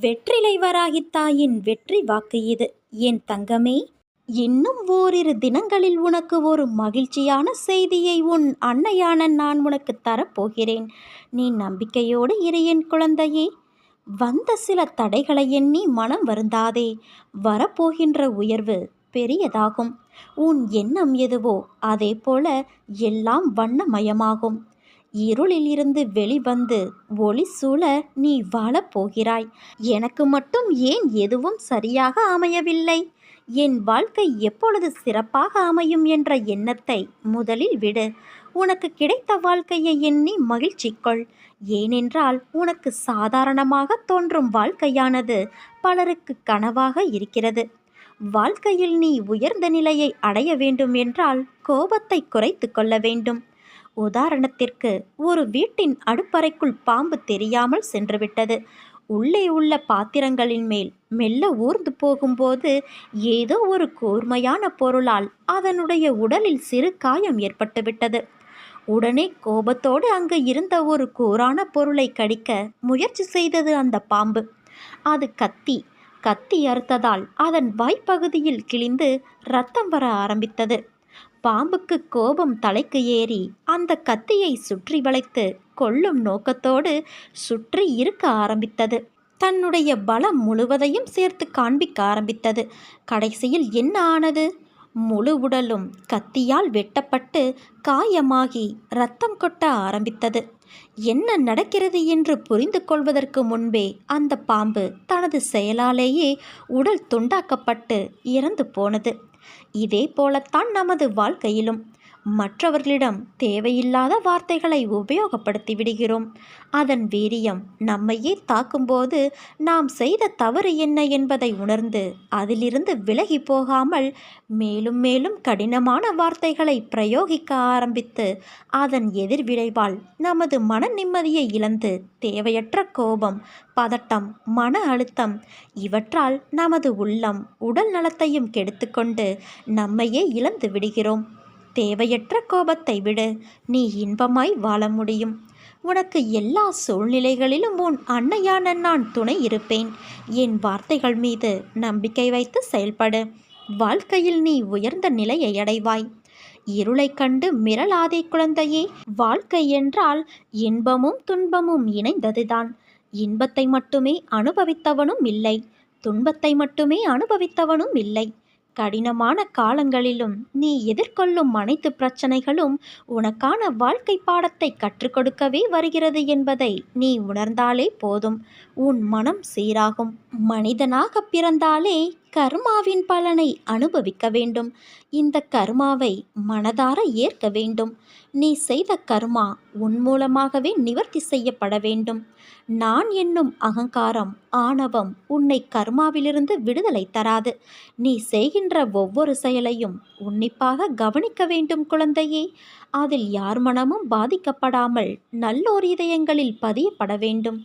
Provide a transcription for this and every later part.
வெற்றிலை வராகி தாயின் வெற்றி வாக்கு இது. என் தங்கமே இன்னும் ஓரிரு தினங்களில் உனக்கு ஒரு மகிழ்ச்சியான செய்தியை உன் அன்னையான நான் உனக்கு தரப்போகிறேன். நீ நம்பிக்கையோடு இரு என் குழந்தையே. வந்த சில தடைகளை எண்ணி மனம் வருந்தாதே. வரப்போகின்ற உயர்வு பெரியதாகும். உன் எண்ணம் எதுவோ அதே போல எல்லாம் வண்ணமயமாகும். இருளில் இருந்து வெளிவந்து ஒளி சூழ நீ வாழப்போகிறாய். எனக்கு மட்டும் ஏன் எதுவும் சரியாக அமையவில்லை? என் வாழ்க்கை எப்பொழுது சிறப்பாக அமையும் என்ற எண்ணத்தை முதலில் விடு. உனக்கு கிடைத்த வாழ்க்கையை எண்ணி மகிழ்ச்சி கொள் ஏனென்றால் உனக்கு சாதாரணமாக தோன்றும் வாழ்க்கையானது பலருக்கு கனவாக இருக்கிறது. வாழ்க்கையில் நீ உயர்ந்த நிலையை அடைய வேண்டும் என்றால் கோபத்தை குறைத்து கொள்ள வேண்டும். உதாரணத்திற்கு ஒரு வீட்டின் அடுப்பறைக்குள் பாம்பு தெரியாமல் சென்றுவிட்டது. உள்ளே உள்ள பாத்திரங்களின் மேல் மெல்ல ஊர்ந்து போகும்போது ஏதோ ஒரு கூர்மையான பொருளால் அதனுடைய உடலில் சிறு காயம் ஏற்பட்டுவிட்டது. உடனே கோபத்தோடு அங்கு இருந்த ஒரு கூரான பொருளை கடிக்க முயற்சி செய்தது அந்த பாம்பு. அது கத்தி கத்தி அறுத்ததால் அதன் வாய்ப்பகுதியில் கிழிந்து ரத்தம் வர ஆரம்பித்தது. பாம்புக்கு கோபம் தலைக்கு ஏறி அந்த கத்தியை சுற்றி வளைத்து கொல்லும் நோக்கத்தோடு சுற்றி இருக்க ஆரம்பித்தது. தன்னுடைய பலம் முழுவதையும் சேர்த்து காண்பிக்க ஆரம்பித்தது. கடைசியில் என்ன ஆனது? முழு உடலும் கத்தியால் வெட்டப்பட்டு காயமாகி ரத்தம் கொட்ட ஆரம்பித்தது. என்ன நடக்கிறது என்று புரிந்து கொள்வதற்கு முன்பே அந்த பாம்பு தனது செயலாலேயே உடல் துண்டாக்கப்பட்டு இறந்து போனது. இதே போலத்தான் நமது வாழ்க்கையிலும் மற்றவர்களிடம் தேவையில்லாத வார்த்தைகளை உபயோகப்படுத்தி விடுகிறோம். அதன் வீரியம் நம்மையே தாக்கும்போது நாம் செய்த தவறு என்ன என்பதை உணர்ந்து அதிலிருந்து விலகி போகாமல் மேலும் மேலும் கடினமான வார்த்தைகளை பிரயோகிக்க ஆரம்பித்து அதன் எதிர்விளைவால் நமது மன நிம்மதியை இழந்து தேவையற்ற கோபம் பதட்டம் மன அழுத்தம் இவற்றால் நமது உள்ளம் உடல் நலத்தையும் கெடுத்துக்கொண்டு நம்மையே இழந்து விடுகிறோம். தேவையற்ற கோபத்தை விடு. நீ இன்பமாய் வாழ முடியும். உனக்கு எல்லா சூழ்நிலைகளிலும் உன் அன்னையான நான் துணை இருப்பேன். என் வார்த்தைகள் மீது நம்பிக்கை வைத்து செயல்படு. வாழ்க்கையில் நீ உயர்ந்த நிலையை அடைவாய். இருளை கண்டு மிரளாதே குழந்தையே. வாழ்க்கை என்றால் இன்பமும் துன்பமும் இணைந்ததுதான். இன்பத்தை மட்டுமே அனுபவித்தவனும் இல்லை. துன்பத்தை மட்டுமே அனுபவித்தவனும் இல்லை. கடினமான காலங்களிலும் நீ எதிர்கொள்ளும் அனைத்து பிரச்சனைகளும் உனக்கான வாழ்க்கை பாடத்தை கற்றுக் கொடுக்கவே வருகிறது என்பதை நீ உணர்ந்தாலே போதும். உன் மனம் சீராகும். மனிதனாக பிறந்தாலே கர்மாவின் பலனை அனுபவிக்க வேண்டும். இந்த கர்மாவை மனதார ஏற்க வேண்டும். நீ செய்த கர்மா உன் மூலமாகவே நிவர்த்தி செய்யப்பட வேண்டும். நான் என்னும் அகங்காரம் ஆணவம் உன்னை கர்மாவிலிருந்து விடுதலை தராது. நீ செய்கின்ற ஒவ்வொரு செயலையும் உன்னிப்பாக கவனிக்க வேண்டும் குழந்தையே. அதில் யார் மனமும் பாதிக்கப்படாமல் நல்லோர் இதயங்களில் பதியப்பட வேண்டும்.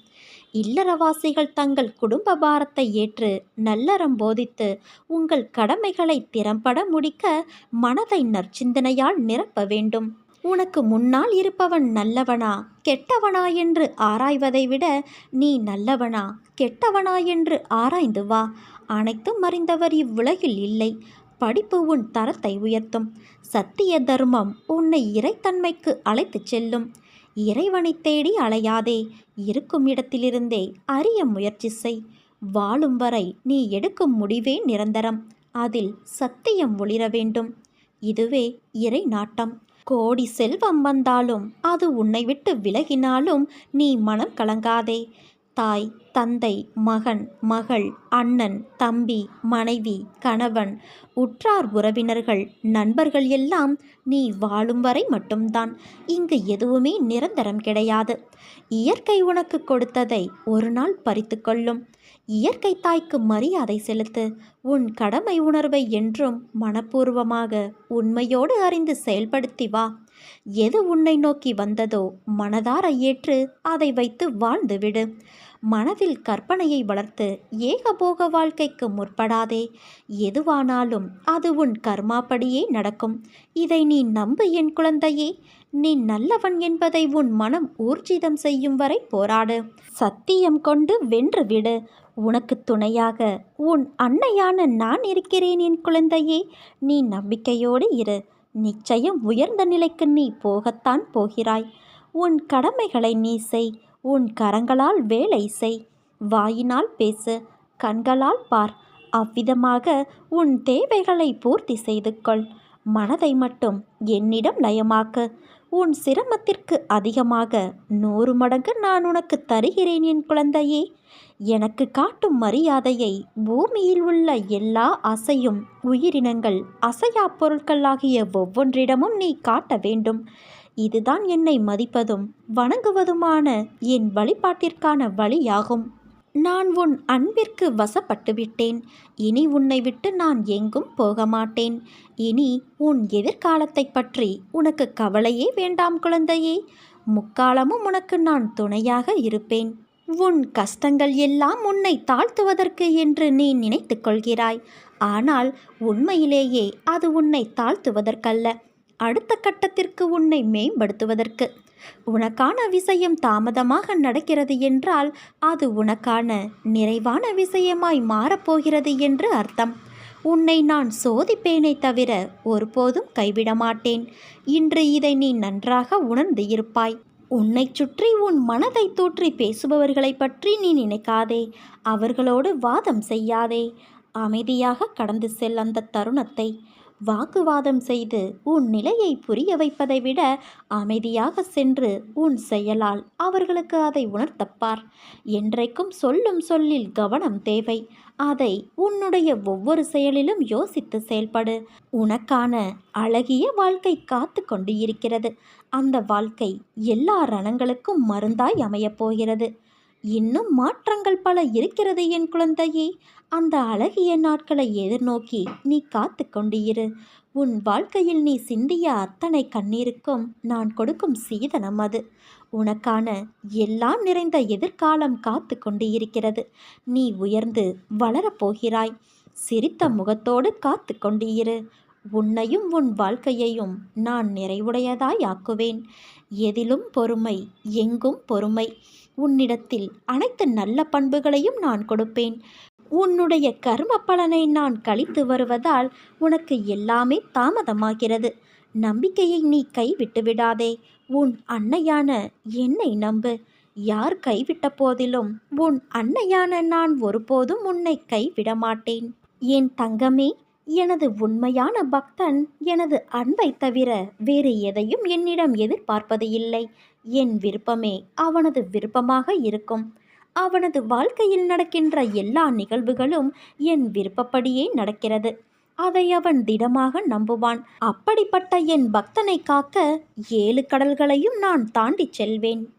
இல்லறவாசிகள் தங்கள் குடும்ப பாரத்தை ஏற்று நல்லறம் போதித்து உங்கள் கடமைகளை திறம்பட முடிக்க மனதை நற்சிந்தனையால் நிரப்ப வேண்டும். உனக்கு முன்னால் இருப்பவன் நல்லவனா கெட்டவனா என்று ஆராய்வதை விட நீ நல்லவனா கெட்டவனா என்று ஆராய்ந்து வா. அனைத்தும் அறிந்தவர் இவ்வுலகில் இல்லை. படிப்பு உன் தரத்தை உயர்த்தும். சத்திய தர்மம் உன்னை இறைத்தன்மைக்கு அழைத்துச் செல்லும். இறைவனை தேடி அலையாதே. இருக்கும் இடத்திலிருந்தே அறிய முயற்சி செய். வாழும் வரை நீ எடுக்கும் முடிவே நிரந்தரம். அதில் சத்தியம் ஒளிர வேண்டும். இதுவே இறை நாட்டம். கோடி செல்வம் வந்தாலும் அது உன்னை விட்டு விலகினாலும் நீ மனம் கலங்காதே. தாய் தந்தை மகன் மகள் அண்ணன் தம்பி மனைவி கணவன் உற்றார் உறவினர்கள் நண்பர்கள் எல்லாம் நீ வாழும் வரை மட்டும்தான். இங்கு எதுவுமே நிரந்தரம் கிடையாது. இயற்கை உனக்கு கொடுத்ததை ஒரு நாள் பறித்து கொள்ளும். இயற்கை தாய்க்கு மரியாதை செலுத்து. உன் கடமை உணர்வை என்றும் மனப்பூர்வமாக உண்மையோடு அறிந்து செயல்படுத்தி வா. எது உன்னை நோக்கி வந்ததோ மனதார ஏற்று அதை வைத்து வாழ்ந்துவிடு மனதில் கற்பனையை வளர்த்து ஏகபோக வாழ்க்கைக்கு முற்படாதே. எதுவானாலும் அது உன் கர்மாப்படியே நடக்கும். இதை நீ நம்பு என் குழந்தையே. நீ நல்லவன் என்பதை உன் மனம் ஊர்ஜிதம் செய்யும் வரை போராடு. சத்தியம் கொண்டு வென்று விடு. உனக்கு துணையாக உன் அன்னையான நான் இருக்கிறேன் என் குழந்தையே. நீ நம்பிக்கையோடு இரு. நிச்சயம் உயர்ந்த நிலைக்கு நீ போகத்தான் போகிறாய். உன் கடமைகளை நீ செய். உன் கரங்களால் வேலை செய். வாயினால் பேசு கண்களால் பார். அவ்விதமாக உன் தேவைகளை பூர்த்தி செய்து கொள் மனதை மட்டும் என்னிடம் லயமாக்கு. உன் சிரமத்திற்கு அதிகமாக நூறு மடங்கு நான் உனக்கு தருகிறேன் என் குழந்தையே. எனக்கு காட்டும் மரியாதையை பூமியில் உள்ள எல்லா அசையும் உயிரினங்கள் அசையா பொருட்கள் ஆகிய ஒவ்வொன்றிடமும் நீ காட்ட வேண்டும். இதுதான் என்னை மதிப்பதும் வணங்குவதுமான என் வழிபாட்டிற்கான வழியாகும். நான் உன் அன்பிற்கு வசப்பட்டு விட்டேன் இனி உன்னை விட்டு நான் எங்கும் போக மாட்டேன் இனி உன் எதிர்காலத்தை பற்றி உனக்கு கவலையே வேண்டாம் குழந்தையே. முக்காலமும் உனக்கு நான் துணையாக இருப்பேன். உன் கஷ்டங்கள் எல்லாம் உன்னை தாழ்த்துவதற்கு என்று நீ நினைத்து கொள்கிறாய். ஆனால் உண்மையிலேயே அது உன்னை தாழ்த்துவதற்கல்ல. அடுத்த கட்டத்திற்கு உன்னை மேம்படுத்துவதற்கு. உனக்கான விஷயம் தாமதமாக நடக்கிறது என்றால் அது உனக்கான நிறைவான விஷயமாய் மாறப்போகிறது என்று அர்த்தம். உன்னை நான் சோதிப்பேனே தவிர ஒருபோதும் கைவிட மாட்டேன். இன்று இதை நீ நன்றாக உணர்ந்து இருப்பாய். உன்னை சுற்றி உன் மனதை தூற்றி பேசுபவர்களை பற்றி நீ நினைக்காதே. அவர்களோடு வாதம் செய்யாதே. அமைதியாக கடந்து செல் அந்த தருணத்தை. வாக்குவாதம் செய்து உன் நிலையை புரிய வைப்பதை விட அமைதியாக சென்று உன் செயலால் அவர்களுக்கு அதை உணர்த்தப்பார். என்றைக்கும் சொல்லும் சொல்லில் கவனம் தேவை. அதை உன்னுடைய ஒவ்வொரு செயலிலும் யோசித்து செயல்படு. உனக்கான அழகிய வாழ்க்கை காத்து கொண்டு இருக்கிறது. அந்த வாழ்க்கை எல்லா ரணங்களுக்கும் மருந்தாய் அமையப் போகிறது. இன்னும் மாற்றங்கள் பல இருக்கிறது என் குழந்தையே. அந்த அழகிய நாட்களை எதிர்நோக்கி நீ காத்து கொண்டிரு. உன் வாழ்க்கையில் நீ சிந்திய அத்தனை கண்ணீருக்கும் நான் கொடுக்கும் சீதனம் அது. உனக்கான எல்லாம் நிறைந்த எதிர்காலம் காத்து கொண்டு இருக்கிறது நீ உயர்ந்து வளரப்போகிறாய் சிரித்த முகத்தோடு காத்து கொண்டு இரு உன்னையும் உன் வாழ்க்கையையும் நான் நிறைவுடையதாய் ஆக்குவேன். எதிலும் பொறுமை எங்கும் பொறுமை. உன்னிடத்தில் அனைத்து நல்ல பண்புகளையும் நான் கொடுப்பேன். உன்னுடைய கர்ம பலனை நான் கழித்து வருவதால் உனக்கு எல்லாமே தாமதமாகிறது. நம்பிக்கையை நீ கைவிட்டு விடாதே. உன் அன்னையான என்னை நம்பு. யார் கைவிட்ட போதிலும் உன் அன்னையான நான் ஒருபோதும் உன்னை கைவிட மாட்டேன் என் தங்கமே எனது உண்மையான பக்தன் எனது அன்பை தவிர வேறு எதையும் என்னிடம் எதிர்பார்ப்பது இல்லை. என் விருப்பமே அவனது விருப்பமாக இருக்கும். அவனது வாழ்க்கையில் நடக்கின்ற எல்லா நிகழ்வுகளும் என் விருப்பப்படியே நடக்கிறது. அதை அவன் திடமாக நம்புவான். அப்படிப்பட்ட என் பக்தனை காக்க ஏழு கடல்களையும் நான் தாண்டிச் செல்வேன்.